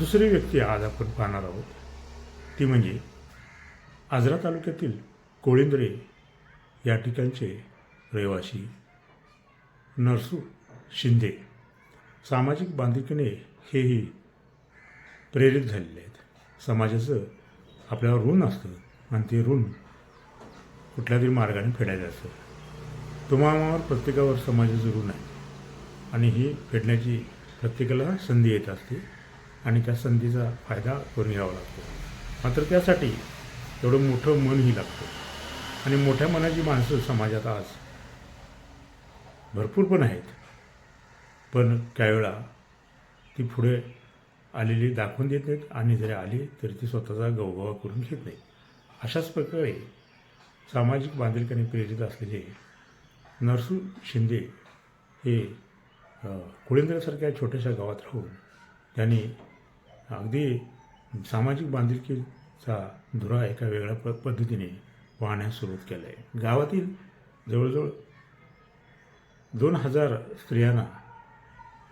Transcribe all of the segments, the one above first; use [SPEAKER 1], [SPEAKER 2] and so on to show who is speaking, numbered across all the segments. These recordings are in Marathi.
[SPEAKER 1] दुसरी व्यक्ती आज आपण पाहणार आहोत. ती म्हणजे आजरा तालुक्यातील कोळिंद्रे या ठिकाणचे रहिवासी नरसू शिंदे. सामाजिक बांधिलकीने हेही प्रेरित झालेले आहेत. समाजाचं आपल्यावर ऋण असतं आणि ते ऋण कुठल्या तरी मार्गाने फेडायचं असतं. तुम्हावर प्रत्येकावर समाजाचं ऋण आहे आणि ही फेडण्याची प्रत्येकाला संधी येत असते. आणि त्या संधीचा फायदा करून घ्यावा लागतो. मात्र त्यासाठी एवढं मोठं मनही लागतं. आणि मोठ्या मनाची माणसं समाजात आज भरपूर पण आहेत. पण काही वेळा ती पुढे आलेली दाखवून देत नाहीत आणि जरी आली तरी ती स्वतःचा गवगवा करून घेत नाही अशाच प्रकारे सामाजिक बांधिलकीने प्रेरित असलेले नरसू शिंदे हे कुळेंद्रसारख्या कुळिंद्रसारख्या छोट्याशा गावात राहून त्यांनी अगदी सामाजिक बांधिलकीचा धुरा एका वेगळ्या प पद्धतीने वाहण्यास सुरुवात केलं आहे गावातील जवळजवळ दोन हजार स्त्रियांना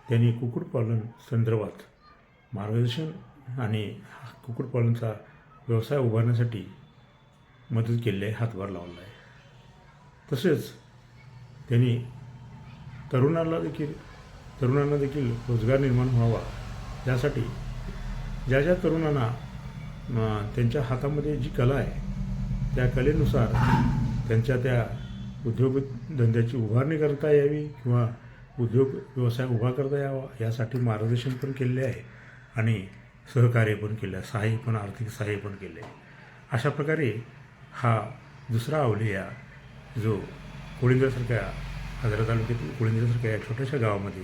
[SPEAKER 1] त्यांनी कुक्कुटपालन संदर्भात मार्गदर्शन आणि कुक्कुटपालनचा व्यवसाय उभारण्यासाठी मदत केली आहे हातभार लावला आहे. तसेच त्यांनी तरुणाला देखील तरुणांना देखील रोजगार निर्माण व्हावा यासाठी ज्या ज्या तरुणांना त्यांच्या हातामध्ये जी कला आहे त्या कलेनुसार त्यांच्या त्या उद्योगधंद्याची उभारणी करता यावी किंवा उद्योग व्यवसाय उभा करता यावा यासाठी मार्गदर्शन पण केले आहे आणि सहकार्य पण केलं आहे सहाय्य पण आर्थिक सहाय्य पण केले आहे. अशा प्रकारे हा दुसरा अवलिया जो कोळिंद्रसारख्या हजरा तालुक्यातील कोळिंद्रसारख्या या छोट्याशा गावामध्ये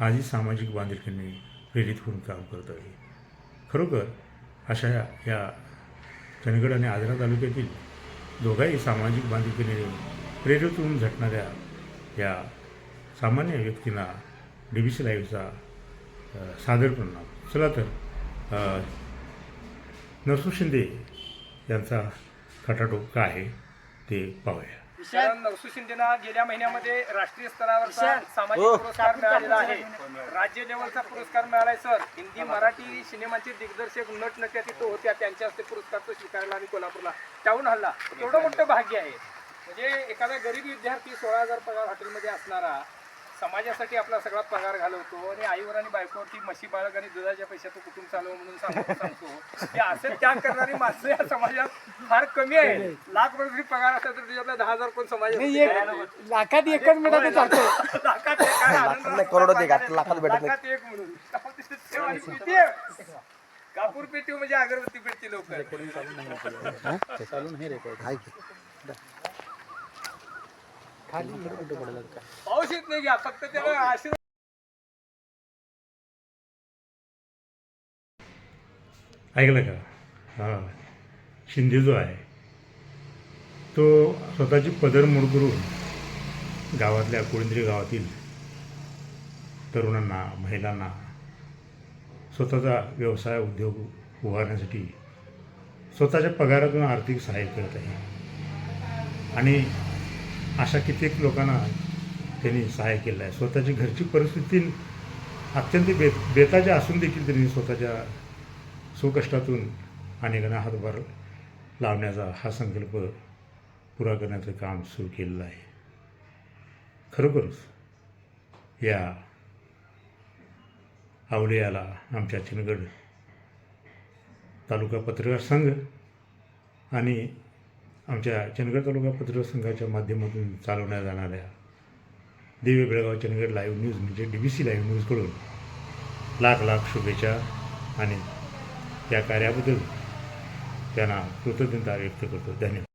[SPEAKER 1] आजही सामाजिक बांधिलकीने प्रेरित होऊन काम करत आहे खरोखर अशा या चंदगड आणि आजरा तालुक्यातील दोघाही सामाजिक बांधिलकीने प्रेरित होऊन झटणाऱ्या या सामान्य व्यक्तींना डी बी सी लाईव्हचा सादर प्रणाम चला तर नरसू शिंदे यांचा खटाटोप काय आहे ते पाहूया.
[SPEAKER 2] कारण नरसू शिंदेना गेल्या महिन्यामध्ये राष्ट्रीय स्तरावरचा सामाजिक पुरस्कार मिळालेला आहे. राज्य लेवलचा पुरस्कार मिळालाय सर. हिंदी मराठी सिनेमाचे दिग्दर्शक नट नट्या तिथं होत्या. त्यांच्या हस्ते पुरस्कार तो स्वीकारला आणि कोल्हापूरला. त्याहून हल्ला. एवढं मोठं भाग्य आहे. म्हणजे एखादा गरीब विद्यार्थी सोळा हजार पगार हॉटेलमध्ये असणारा समाजासाठी आपला सगळा पगार घालवतो आणि आईवर आणि बायकोवरती म्हशी बाळग आणि दुधाच्या पैशाचं कुटुंब चालव म्हणून सांगतो सांगतो. हे असे त्याग करणारी माणसं या समाजात फार कमी आहे लाख रुपये पगार असला तर त्याच्यातला दहा हजार कोण समाजात
[SPEAKER 3] लाखात एकच चालतंय
[SPEAKER 2] लाखात एक
[SPEAKER 4] लाखात भेटत नाही.
[SPEAKER 2] लाखात एक म्हणून. तेव्हा आणि किती आहे? कापूर पेटी म्हणजे अगरबत्ती पेटती लवकर.
[SPEAKER 4] आहे की?
[SPEAKER 2] पाऊस येत नाही घ्या फक्त त्याला आशीर्वाद.
[SPEAKER 1] ऐकलं का? हां. शिंदे जो आहे तो स्वतःची पदरमोड करून गावातल्या कोळिंद्री गावातील तरुणांना महिलांना स्वतःचा व्यवसाय उद्योग उभारण्यासाठी स्वतःच्या पगारातून आर्थिक सहाय्य करत आहे. आणि अशा कित्येक लोकांना त्यांनी सहाय्य केलं आहे स्वतःची घरची परिस्थिती अत्यंत बे बेताच्या असून देखील त्यांनी स्वतःच्या सुकष्टातून अनेकांना हातभार लावण्याचा हा संकल्प पुरा करण्याचं काम सुरू केलेलं आहे. खरोखरच या आवलियाला आमच्या चिनगड तालुका पत्रकार संघ आणि आमच्या चंदगड तालुका पत्रसंघाच्या माध्यमातून चालवण्यात जाणाऱ्या दिव्य बेळगाव चंदगड लाईव्ह न्यूज म्हणजे डी बी सी लाईव्ह न्यूजकडून लाख लाख शुभेच्छा आणि त्या कार्याबद्दल त्यांना कृतज्ञता व्यक्त करतो. धन्यवाद.